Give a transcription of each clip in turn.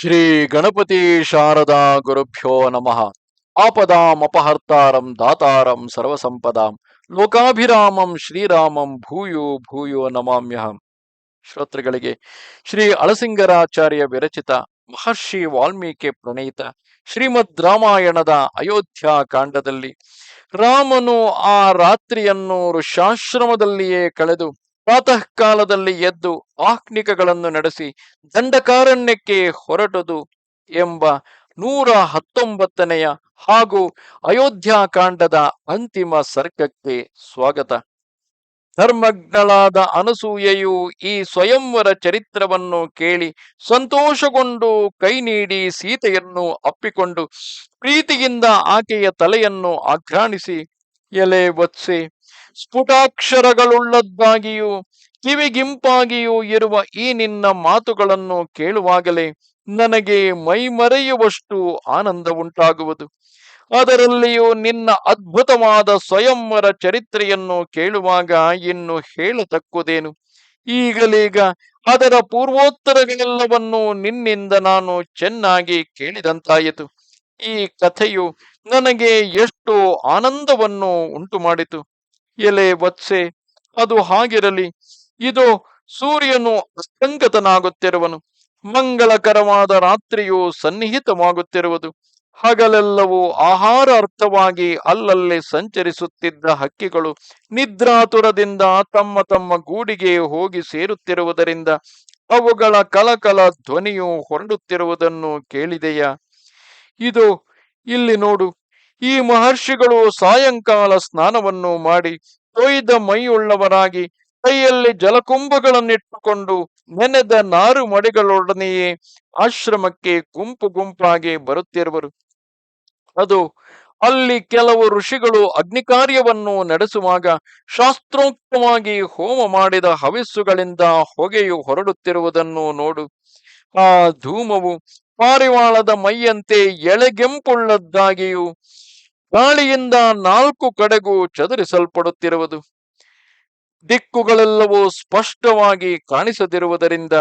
ಶ್ರೀ ಗಣಪತಿ ಶಾರದಾ ಗುರುಭ್ಯೋ ನಮಃ. ಆಪದಾಂ ಅಪಹರ್ತಾರಂ ದಾತಾರಂ ಸರ್ವಸಂಪದಾಂ ಲೋಕಾಭಿರಾಮಂ ಶ್ರೀರಾಮಂ ಭೂಯೋ ಭೂಯೋ ನಮಾಮ್ಯಹಂ. ಶ್ರೋತೃಗಳಿಗೆ ಶ್ರೀ ಅಳಸಿಂಗರಾಚಾರ್ಯ ವಿರಚಿತ ಮಹರ್ಷಿ ವಾಲ್ಮೀಕಿ ಪ್ರಣೀತ ಶ್ರೀಮದ್ ರಾಮಾಯಣದ ಅಯೋಧ್ಯ ಕಾಂಡದಲ್ಲಿ ರಾಮನು ಆ ರಾತ್ರಿಯನ್ನು ಋಷಾಶ್ರಮದಲ್ಲಿಯೇ ಕಳೆದು ಪ್ರಾತಃ ಕಾಲದಲ್ಲಿ ಎದ್ದು ಆಹ್ನಿಕಗಳನ್ನು ನಡೆಸಿ ದಂಡಕಾರಣ್ಯಕ್ಕೆ ಹೊರಟದು ಎಂಬ ನೂರ ಹತ್ತೊಂಬತ್ತನೆಯ ಹಾಗೂ ಅಯೋಧ್ಯಾಕಾಂಡದ ಅಂತಿಮ ಸರ್ಗಕ್ಕೆ ಸ್ವಾಗತ. ಧರ್ಮಜ್ಞಳಾದ ಅನಸೂಯೆಯು ಈ ಸ್ವಯಂವರ ಚರಿತ್ರವನ್ನು ಕೇಳಿ ಸಂತೋಷಗೊಂಡು ಕೈ ನೀಡಿ ಸೀತೆಯನ್ನು ಅಪ್ಪಿಕೊಂಡು ಪ್ರೀತಿಯಿಂದ ಆಕೆಯ ತಲೆಯನ್ನು ಆಘ್ರಾಣಿಸಿ ಎಲೆ ಒತ್ಸೆ ಸ್ಫುಟಾಕ್ಷರಗಳುಳ್ಳದ್ದಾಗಿಯೂ, ಕಿವಿಗಿಂಪಾಗಿಯೂ ಇರುವ ಈ ನಿನ್ನ ಮಾತುಗಳನ್ನು ಕೇಳುವಾಗಲೇ ನನಗೆ ಮೈಮರೆಯುವಷ್ಟು ಆನಂದ ಉಂಟಾಗುವುದು ಅದರಲ್ಲಿಯೂ ನಿನ್ನ ಅದ್ಭುತವಾದ ಸ್ವಯಂವರ ಚರಿತ್ರೆಯನ್ನು ಕೇಳುವಾಗ ಇನ್ನು ಹೇಳತಕ್ಕುದೇನು? ಈಗಲೀಗ ಅದರ ಪೂರ್ವೋತ್ತರಗಳೆಲ್ಲವನ್ನೂ ನಿನ್ನಿಂದ ನಾನು ಚೆನ್ನಾಗಿ ಕೇಳಿದಂತಾಯಿತು. ಈ ಕಥೆಯು ನನಗೆ ಎಷ್ಟು ಆನಂದವನ್ನು ಉಂಟು ಮಾಡಿತು ಎಲೆ, ವತ್ಸೆ, ಅದು ಹಾಗಿರಲಿ. ಇದು ಸೂರ್ಯನು ಅಸ್ತಂಗತನಾಗುತ್ತಿರುವನು ಮಂಗಳಕರವಾದ ರಾತ್ರಿಯು ಸನ್ನಿಹಿತವಾಗುತ್ತಿರುವುದು. ಹಗಲೆಲ್ಲವೂ ಆಹಾರ ಅರ್ಥವಾಗಿ ಅಲ್ಲಲ್ಲಿ ಸಂಚರಿಸುತ್ತಿದ್ದ ಹಕ್ಕಿಗಳು ನಿದ್ರಾತುರದಿಂದ ತಮ್ಮ ತಮ್ಮ ಗೂಡಿಗೆ ಹೋಗಿ ಸೇರುತ್ತಿರುವುದರಿಂದ ಅವುಗಳ ಕಲಕಲ ಧ್ವನಿಯು ಹೊರಡುತ್ತಿರುವುದನ್ನು ಕೇಳಿದೆಯಾ? ಇದು ಇಲ್ಲಿ ನೋಡು. ಈ ಮಹರ್ಷಿಗಳು ಸಾಯಂಕಾಲ ಸ್ನಾನವನ್ನು ಮಾಡಿ ತೊಯ್ದ ಮೈಯುಳ್ಳವರಾಗಿ ಕೈಯಲ್ಲಿ ಜಲಕುಂಭಗಳನ್ನಿಟ್ಟುಕೊಂಡು ನೆನೆದ ನಾರು ಮಡಿಗಳೊಡನೆಯೇ ಆಶ್ರಮಕ್ಕೆ ಗುಂಪು ಗುಂಪಾಗಿ ಬರುತ್ತಿರುವರು. ಅದು ಅಲ್ಲಿ ಕೆಲವು ಋಷಿಗಳು ಅಗ್ನಿ ಕಾರ್ಯವನ್ನು ನಡೆಸುವಾಗ ಶಾಸ್ತ್ರೋಕ್ತವಾಗಿ ಹೋಮ ಮಾಡಿದ ಹವಿಸ್ಸುಗಳಿಂದ ಹೊಗೆಯು ಹೊರಡುತ್ತಿರುವುದನ್ನು ನೋಡು. ಆ ಧೂಮವು ಪಾರಿವಾಳದ ಮೈಯಂತೆ ಎಳೆಗೆಂಪುಳ್ಳದ್ದಾಗಿಯೂ ಗಾಳಿಯಿಂದ ನಾಲ್ಕು ಕಡೆಗೂ ಚದುರಿಸಲ್ಪಡುತ್ತಿರುವುದು. ದಿಕ್ಕುಗಳೆಲ್ಲವೂ ಸ್ಪಷ್ಟವಾಗಿ ಕಾಣಿಸದಿರುವುದರಿಂದ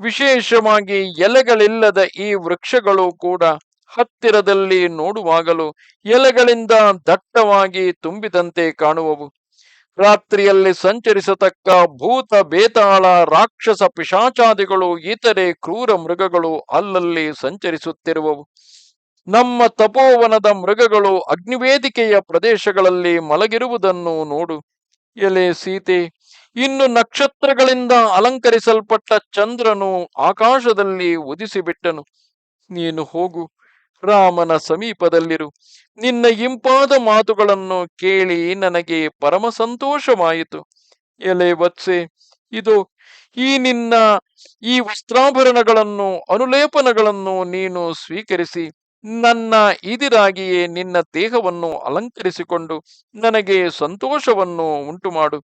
ವಿಶೇಷವಾಗಿ ಎಲೆಗಳಿಲ್ಲದ ಈ ವೃಕ್ಷಗಳು ಕೂಡ ಹತ್ತಿರದಲ್ಲಿ ನೋಡುವಾಗಲೂ ಎಲೆಗಳಿಂದ ದಟ್ಟವಾಗಿ ತುಂಬಿದಂತೆ ಕಾಣುವವು. ರಾತ್ರಿಯಲ್ಲಿ ಸಂಚರಿಸತಕ್ಕ ಭೂತ, ಬೇತಾಳ, ರಾಕ್ಷಸ, ಪಿಶಾಚಾದಿಗಳು, ಇತರೆ ಕ್ರೂರ ಮೃಗಗಳು ಅಲ್ಲಲ್ಲಿ ಸಂಚರಿಸುತ್ತಿರುವವು. ನಮ್ಮ ತಪೋವನದ ಮೃಗಗಳು ಅಗ್ನಿವೇದಿಕೆಯ ಪ್ರದೇಶಗಳಲ್ಲಿ ಮಲಗಿರುವುದನ್ನು ನೋಡು. ಎಲೆ, ಸೀತೆ, ಇನ್ನು ನಕ್ಷತ್ರಗಳಿಂದ ಅಲಂಕರಿಸಲ್ಪಟ್ಟ ಚಂದ್ರನು ಆಕಾಶದಲ್ಲಿ ಉದಿಸಿಬಿಟ್ಟನು. ನೀನು ಹೋಗು, ರಾಮನ ಸಮೀಪದಲ್ಲಿರು. ನಿನ್ನ ಇಂಪಾದ ಮಾತುಗಳನ್ನು ಕೇಳಿ ನನಗೆ ಪರಮ ಸಂತೋಷವಾಯಿತು. ಎಲೆ, ವತ್ಸೆ, ಇದು, ಈ ನಿನ್ನ ಈ ವಸ್ತ್ರಾಭರಣಗಳನ್ನು, ಅನುಲೇಪನಗಳನ್ನು ನೀನು ಸ್ವೀಕರಿಸಿ. ನನ್ನ ಇದಿರಾಗಿಯೇ ನಿನ್ನ ದೇಹವನ್ನು ಅಲಂಕರಿಸಿಕೊಂಡು ನನಗೆ ಸಂತೋಷವನ್ನು ಉಂಟು ಮಾಡು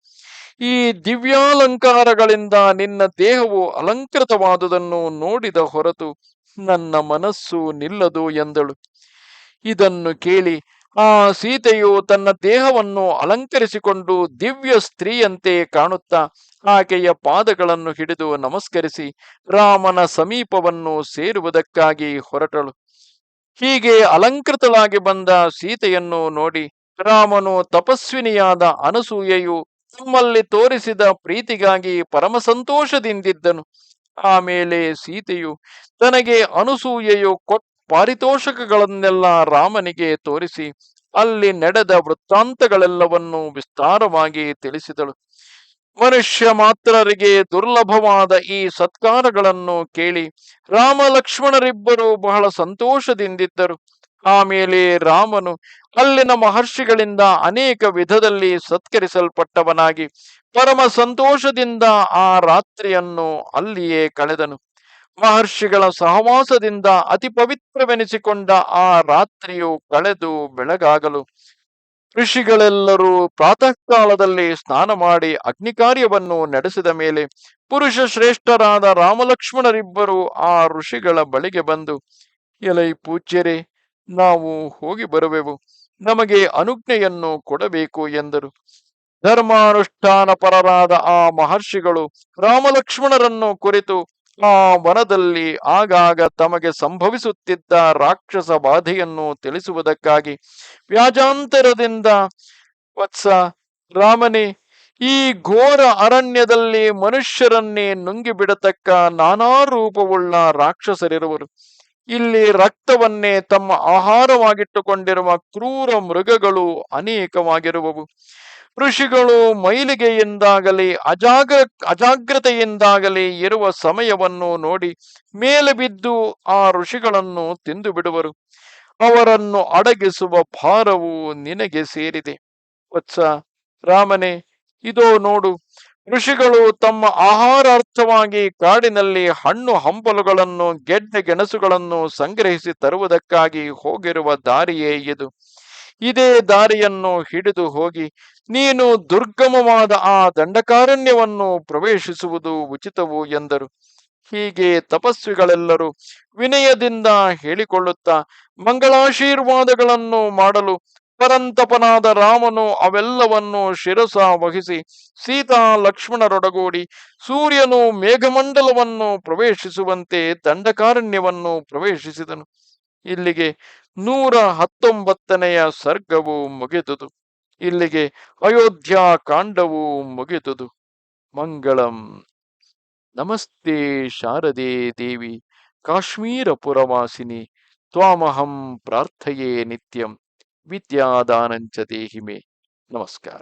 ಈ ದಿವ್ಯಾಲಂಕಾರಗಳಿಂದ ನಿನ್ನ ದೇಹವು ಅಲಂಕೃತವಾದುದನ್ನು ನೋಡಿದ ಹೊರತು ನನ್ನ ಮನಸ್ಸು ನಿಲ್ಲದು ಎಂದಳು. ಇದನ್ನು ಕೇಳಿ ಆ ಸೀತೆಯು ತನ್ನ ದೇಹವನ್ನು ಅಲಂಕರಿಸಿಕೊಂಡು ದಿವ್ಯ ಸ್ತ್ರೀಯಂತೆ ಕಾಣುತ್ತಾ ಆಕೆಯ ಪಾದಗಳನ್ನು ಹಿಡಿದು ನಮಸ್ಕರಿಸಿ ರಾಮನ ಸಮೀಪವನ್ನು ಸೇರುವುದಕ್ಕಾಗಿ ಹೊರಟಳು. ಹೀಗೆ ಅಲಂಕೃತಳಾಗಿ ಬಂದ ಸೀತೆಯನ್ನು ನೋಡಿ ರಾಮನು ತಪಸ್ವಿನಿಯಾದ ಅನಸೂಯೆಯು ತಮ್ಮಲ್ಲಿ ತೋರಿಸಿದ ಪ್ರೀತಿಗಾಗಿ ಪರಮ ಸಂತೋಷದಿಂದಿದ್ದನು. ಆಮೇಲೆ ಸೀತೆಯು ತನಗೆ ಅನಸೂಯೆಯು ಕೊಟ್ಟ ಪಾರಿತೋಷಕಗಳನ್ನೆಲ್ಲ ರಾಮನಿಗೆ ತೋರಿಸಿ ಅಲ್ಲಿ ನಡೆದ ವೃತ್ತಾಂತಗಳೆಲ್ಲವನ್ನು ವಿಸ್ತಾರವಾಗಿ ತಿಳಿಸಿದಳು. ಮನುಷ್ಯ ಮಾತ್ರರಿಗೆ ದುರ್ಲಭವಾದ ಈ ಸತ್ಕಾರಗಳನ್ನು ಕೇಳಿ ರಾಮ ಲಕ್ಷ್ಮಣರಿಬ್ಬರು ಬಹಳ ಸಂತೋಷದಿಂದಿದ್ದರು. ಆಮೇಲೆ ರಾಮನು ಅಲ್ಲಿನ ಮಹರ್ಷಿಗಳಿಂದ ಅನೇಕ ವಿಧದಲ್ಲಿ ಸತ್ಕರಿಸಲ್ಪಟ್ಟವನಾಗಿ ಪರಮ ಸಂತೋಷದಿಂದ ಆ ರಾತ್ರಿಯನ್ನು ಅಲ್ಲಿಯೇ ಕಳೆದನು. ಮಹರ್ಷಿಗಳ ಸಹವಾಸದಿಂದ ಅತಿ ಪವಿತ್ರವೆನಿಸಿಕೊಂಡ ಆ ರಾತ್ರಿಯು ಕಳೆದು ಬೆಳಗಾಗಲು ಋಷಿಗಳೆಲ್ಲರೂ ಪ್ರಾತಃ ಕಾಲದಲ್ಲಿ ಸ್ನಾನ ಮಾಡಿ ಅಗ್ನಿ ಕಾರ್ಯವನ್ನು ನಡೆಸಿದ ಮೇಲೆ ಪುರುಷ ಶ್ರೇಷ್ಠರಾದ ರಾಮಲಕ್ಷ್ಮಣರಿಬ್ಬರು ಆ ಋಷಿಗಳ ಬಳಿಗೆ ಬಂದು, ಎಲೈ ಪೂಜ್ಯರೇ, ನಾವು ಹೋಗಿ ಬರುವೆವು. ನಮಗೆ ಅನುಜ್ಞೆಯನ್ನು ಕೊಡಬೇಕು ಎಂದರು. ಧರ್ಮಾನುಷ್ಠಾನ ಪರರಾದ ಆ ಮಹರ್ಷಿಗಳು ರಾಮಲಕ್ಷ್ಮಣರನ್ನು ಕುರಿತು ಆ ವನದಲ್ಲಿ ಆಗಾಗ ತಮಗೆ ಸಂಭವಿಸುತ್ತಿದ್ದ ರಾಕ್ಷಸ ಬಾಧೆಯನ್ನು ತಿಳಿಸುವುದಕ್ಕಾಗಿ ವ್ಯಾಜಾಂತರದಿಂದ, ವತ್ಸ ರಾಮನೇ, ಈ ಘೋರ ಅರಣ್ಯದಲ್ಲಿ ಮನುಷ್ಯರನ್ನೇ ನುಂಗಿಬಿಡತಕ್ಕ ನಾನಾ ರೂಪವುಳ್ಳ ರಾಕ್ಷಸರಿರುವರು. ಇಲ್ಲಿ ರಕ್ತವನ್ನೇ ತಮ್ಮ ಆಹಾರವಾಗಿಟ್ಟುಕೊಂಡಿರುವ ಕ್ರೂರ ಮೃಗಗಳು ಅನೇಕವಾಗಿರುವವು. ಋಷಿಗಳು ಮೈಲಿಗೆಯಿಂದಾಗಲಿ ಅಜಾಗ್ರ ಅಜಾಗ್ರತೆಯಿಂದಾಗಲಿ ಇರುವ ಸಮಯವನ್ನು ನೋಡಿ ಮೇಲೆ ಬಿದ್ದು ಆ ಋಷಿಗಳನ್ನು ತಿಂದು ಬಿಡುವರು. ಅವರನ್ನು ಅಡಗಿಸುವ ಭಾರವು ನಿನಗೆ ಸೇರಿದೆ. ವತ್ಸ ರಾಮನೇ, ಇದೋ ನೋಡು, ಋಷಿಗಳು ತಮ್ಮ ಆಹಾರಾರ್ಥವಾಗಿ ಕಾಡಿನಲ್ಲಿ ಹಣ್ಣು ಹಂಪಲುಗಳನ್ನು, ಗೆಡ್ಡೆ ಗೆಣಸುಗಳನ್ನು ಸಂಗ್ರಹಿಸಿ ತರುವುದಕ್ಕಾಗಿ ಹೋಗಿರುವ ದಾರಿಯೇ ಇದು. ಇದೇ ದಾರಿಯನ್ನು ಹಿಡಿದು ಹೋಗಿ ನೀನು ದುರ್ಗಮವಾದ ಆ ದಂಡಕಾರಣ್ಯವನ್ನು ಪ್ರವೇಶಿಸುವುದು ಉಚಿತವು ಎಂದರು. ಹೀಗೆ ತಪಸ್ವಿಗಳೆಲ್ಲರೂ ವಿನಯದಿಂದ ಹೇಳಿಕೊಳ್ಳುತ್ತಾ ಮಂಗಳಾಶೀರ್ವಾದಗಳನ್ನು ಮಾಡಲು ಪರಂತಪನಾದ ರಾಮನು ಅವೆಲ್ಲವನ್ನು ಶಿರಸ ವಹಿಸಿ ಸೀತಾ ಲಕ್ಷ್ಮಣರೊಡಗೂಡಿ ಸೂರ್ಯನು ಮೇಘಮಂಡಲವನ್ನು ಪ್ರವೇಶಿಸುವಂತೆ ದಂಡಕಾರಣ್ಯವನ್ನು ಪ್ರವೇಶಿಸಿದನು. ಇಲ್ಲಿಗೆ ನೂರ ಹತ್ತೊಂಬತ್ತನೆಯ ಸರ್ಗವು ಮುಗಿದುದು. ಇಲ್ಲಿಗೆ ಅಯೋಧ್ಯ ಕಾಂಡವು ಮುಗಿದುದು. ಮಂಗಳಂ. ನಮಸ್ತೆ ಶಾರದೆ ದೇವಿ. ಕಾಶ್ಮೀರ ಪುರವಾಸಿನಿ ತ್ವಾಮಹಂ ಪ್ರಾರ್ಥಯೇ ನಿತ್ಯಂ. ವಿದ್ಯಾದಾನಂಚ ದೇಹಿಮೆ. ನಮಸ್ಕಾರ.